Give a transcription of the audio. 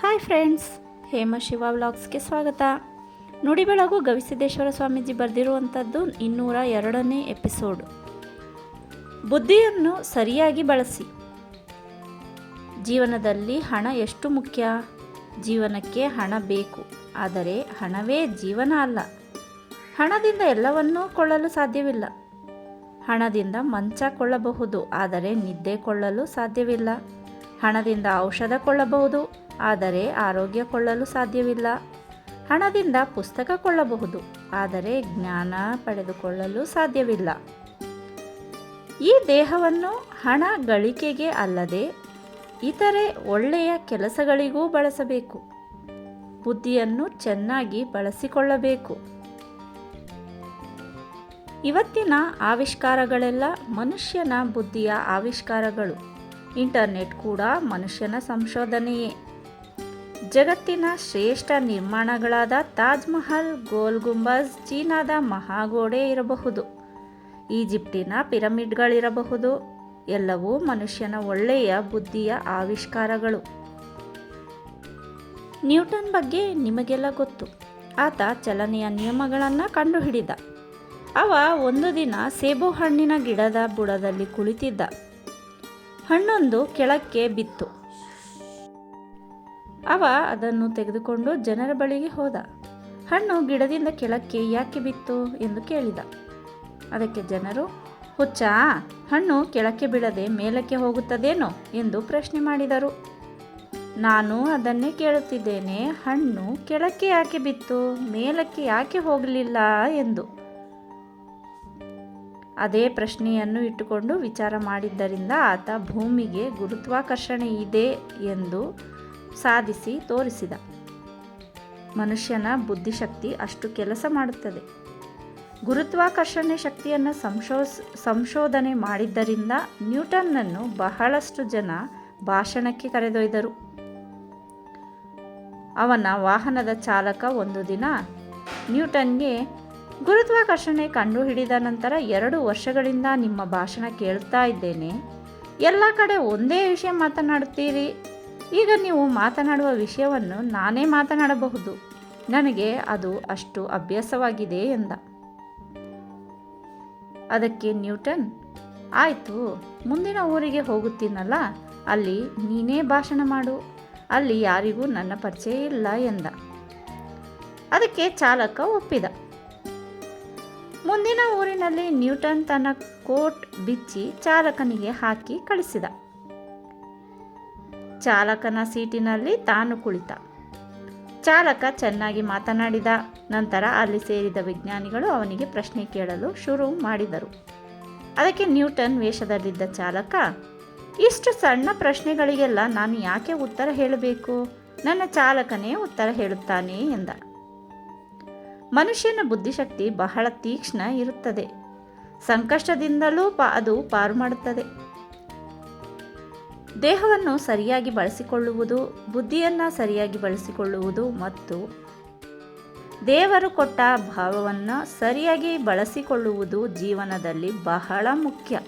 Hi friends, Hema Shiva ವ್ಲಾಗ್ಸ್ಗೆ ಸ್ವಾಗತ. ನುಡಿ ಬೆಳಗು ಗವಿಸಿದ್ದೇಶ್ವರ ಸ್ವಾಮೀಜಿ ಬರೆದಿರುವಂಥದ್ದು ಇನ್ನೂರ ಎರಡನೇ ಎಪಿಸೋಡ್. ಬುದ್ಧಿಯನ್ನು ಸರಿಯಾಗಿ ಬಳಸಿ. ಜೀವನದಲ್ಲಿ ಹಣ ಎಷ್ಟು ಮುಖ್ಯ? ಜೀವನಕ್ಕೆ ಹಣ ಬೇಕು, ಆದರೆ ಹಣವೇ ಜೀವನ ಅಲ್ಲ. ಹಣದಿಂದ ಎಲ್ಲವನ್ನೂ ಕೊಳ್ಳಲು ಸಾಧ್ಯವಿಲ್ಲ. ಹಣದಿಂದ ಮಂಚ ಕೊಳ್ಳಬಹುದು, ಆದರೆ ನಿದ್ದೆ ಕೊಳ್ಳಲು ಸಾಧ್ಯವಿಲ್ಲ. ಹಣದಿಂದ ಔಷಧ ಕೊಳ್ಳಬಹುದು ಆದರೆ ಆರೋಗ್ಯ ಕೊಳ್ಳಲು ಸಾಧ್ಯವಿಲ್ಲ. ಹಣದಿಂದ ಪುಸ್ತಕ ಕೊಳ್ಳಬಹುದು, ಆದರೆ ಜ್ಞಾನ ಪಡೆದುಕೊಳ್ಳಲು ಸಾಧ್ಯವಿಲ್ಲ. ಈ ದೇಹವನ್ನು ಹಣ ಗಳಿಕೆಗೆ ಅಲ್ಲದೆ ಇತರೆ ಒಳ್ಳೆಯ ಕೆಲಸಗಳಿಗೂ ಬಳಸಬೇಕು. ಬುದ್ಧಿಯನ್ನು ಚೆನ್ನಾಗಿ ಬಳಸಿಕೊಳ್ಳಬೇಕು. ಇವತ್ತಿನ ಆವಿಷ್ಕಾರಗಳೆಲ್ಲ ಮನುಷ್ಯನ ಬುದ್ಧಿಯ ಆವಿಷ್ಕಾರಗಳು. ಇಂಟರ್ನೆಟ್ ಕೂಡ ಮನುಷ್ಯನ ಸಂಶೋಧನೆಯೇ. ಜಗತ್ತಿನ ಶ್ರೇಷ್ಠ ನಿರ್ಮಾಣಗಳಾದ ತಾಜ್ ಮಹಲ್, ಗೋಲ್ ಗುಂಬಜ್, ಚೀನಾದ ಮಹಾಗೋಡೆ ಇರಬಹುದು, ಈಜಿಪ್ಟಿನ ಪಿರಮಿಡ್ಗಳಿರಬಹುದು, ಎಲ್ಲವೂ ಮನುಷ್ಯನ ಒಳ್ಳೆಯ ಬುದ್ಧಿಯ ಆವಿಷ್ಕಾರಗಳು. ನ್ಯೂಟನ್ ಬಗ್ಗೆ ನಿಮಗೆಲ್ಲ ಗೊತ್ತು. ಆತ ಚಲನೆಯ ನಿಯಮಗಳನ್ನು ಕಂಡುಹಿಡಿದ. ಅವ ಒಂದು ದಿನ ಸೇಬು ಹಣ್ಣಿನ ಗಿಡದ ಬುಡದಲ್ಲಿ ಕುಳಿತಿದ್ದ. ಹಣ್ಣೊಂದು ಕೆಳಕ್ಕೆ ಬಿತ್ತು. ಅವ ಅದನ್ನು ತೆಗೆದುಕೊಂಡು ಜನರ ಬಳಿಗೆ ಹೋದ. ಹಣ್ಣು ಗಿಡದಿಂದ ಕೆಳಕ್ಕೆ ಯಾಕೆ ಬಿತ್ತು ಎಂದು ಕೇಳಿದ. ಅದಕ್ಕೆ ಜನರು, ಹುಚ್ಚ, ಹಣ್ಣು ಕೆಳಕ್ಕೆ ಬೀಳದೆ ಮೇಲಕ್ಕೆ ಹೋಗುತ್ತದೇನೋ ಎಂದು ಪ್ರಶ್ನೆ ಮಾಡಿದರು. ನಾನು ಅದನ್ನೇ ಕೇಳುತ್ತಿದ್ದೇನೆ, ಹಣ್ಣು ಕೆಳಕ್ಕೆ ಯಾಕೆ ಬಿತ್ತು, ಮೇಲಕ್ಕೆ ಯಾಕೆ ಹೋಗಲಿಲ್ಲ ಎಂದು. ಅದೇ ಪ್ರಶ್ನೆಯನ್ನು ಇಟ್ಟುಕೊಂಡು ವಿಚಾರ ಮಾಡಿದ್ದರಿಂದ ಆತ ಭೂಮಿಗೆ ಗುರುತ್ವಾಕರ್ಷಣೆ ಇದೆ ಎಂದು ಸಾಧಿಸಿ ತೋರಿಸಿದ. ಮನುಷ್ಯನ ಬುದ್ಧಿಶಕ್ತಿ ಅಷ್ಟು ಕೆಲಸ ಮಾಡುತ್ತದೆ. ಗುರುತ್ವಾಕರ್ಷಣೆ ಶಕ್ತಿಯನ್ನು ಸಂಶೋಸ್, ಸಂಶೋಧನೆ ಮಾಡಿದ್ದರಿಂದ ನ್ಯೂಟನ್ನನ್ನು ಬಹಳಷ್ಟು ಜನ ಭಾಷಣಕ್ಕೆ ಕರೆದೊಯ್ದರು. ಅವನ ವಾಹನದ ಚಾಲಕ ಒಂದು ದಿನ ನ್ಯೂಟನ್ಗೆ, ಗುರುತ್ವಾಕರ್ಷಣೆ ಕಂಡುಹಿಡಿದ ನಂತರ ಎರಡು ವರ್ಷಗಳಿಂದ ನಿಮ್ಮ ಭಾಷಣ ಕೇಳ್ತಾ ಇದ್ದೇನೆ. ಎಲ್ಲ ಕಡೆ ಒಂದೇ ವಿಷಯ ಮಾತನಾಡುತ್ತೀರಿ. ಈಗ ನೀವು ಮಾತನಾಡುವ ವಿಷಯವನ್ನು ನಾನೇ ಮಾತನಾಡಬಹುದು. ನನಗೆ ಅದು ಅಷ್ಟು ಅಭ್ಯಾಸವಾಗಿದೆ ಎಂದ. ಅದಕ್ಕೆ ನ್ಯೂಟನ್, ಆಯಿತು, ಮುಂದಿನ ಊರಿಗೆ ಹೋಗುತ್ತೀನಲ್ಲ, ಅಲ್ಲಿ ನೀನೇ ಭಾಷಣ ಮಾಡು. ಅಲ್ಲಿ ಯಾರಿಗೂ ನನ್ನ ಪರಿಚಯ ಇಲ್ಲ ಎಂದ. ಅದಕ್ಕೆ ಚಾಲಕ ಒಪ್ಪಿದ. ಮುಂದಿನ ಊರಿನಲ್ಲಿ ನ್ಯೂಟನ್ ತನ್ನ ಕೋಟ್ ಬಿಚ್ಚಿ ಚಾಲಕನಿಗೆ ಹಾಕಿ ಕಳಿಸಿದ. ಚಾಲಕನ ಸೀಟಿನಲ್ಲಿ ತಾನು ಕುಳಿತ. ಚಾಲಕ ಚೆನ್ನಾಗಿ ಮಾತನಾಡಿದ. ನಂತರ ಅಲ್ಲಿ ಸೇರಿದ ವಿಜ್ಞಾನಿಗಳು ಅವನಿಗೆ ಪ್ರಶ್ನೆ ಕೇಳಲು ಶುರು ಮಾಡಿದರು. ಅದಕ್ಕೆ ನ್ಯೂಟನ್ ವೇಷದಲ್ಲಿದ್ದ ಚಾಲಕ, ಇಷ್ಟು ಸಣ್ಣ ಪ್ರಶ್ನೆಗಳಿಗೆಲ್ಲ ನಾನು ಯಾಕೆ ಉತ್ತರ ಹೇಳಬೇಕು? ನನ್ನ ಚಾಲಕನೇ ಉತ್ತರ ಹೇಳುತ್ತಾನೆ ಎಂದ. ಮನುಷ್ಯನ ಬುದ್ಧಿಶಕ್ತಿ ಬಹಳ ತೀಕ್ಷ್ಣ ಇರುತ್ತದೆ. ಸಂಕಷ್ಟದಿಂದಲೂ ಪಾ ಅದು ಪಾರು ಮಾಡುತ್ತದೆ. ದೇಹವನ್ನು ಸರಿಯಾಗಿ ಬಳಸಿಕೊಳ್ಳುವುದು, ಬುದ್ಧಿಯನ್ನು ಸರಿಯಾಗಿ ಬಳಸಿಕೊಳ್ಳುವುದು ಮತ್ತು ದೇವರು ಕೊಟ್ಟ ಭಾವವನ್ನು ಸರಿಯಾಗಿ ಬಳಸಿಕೊಳ್ಳುವುದು ಜೀವನದಲ್ಲಿ ಬಹಳ ಮುಖ್ಯ.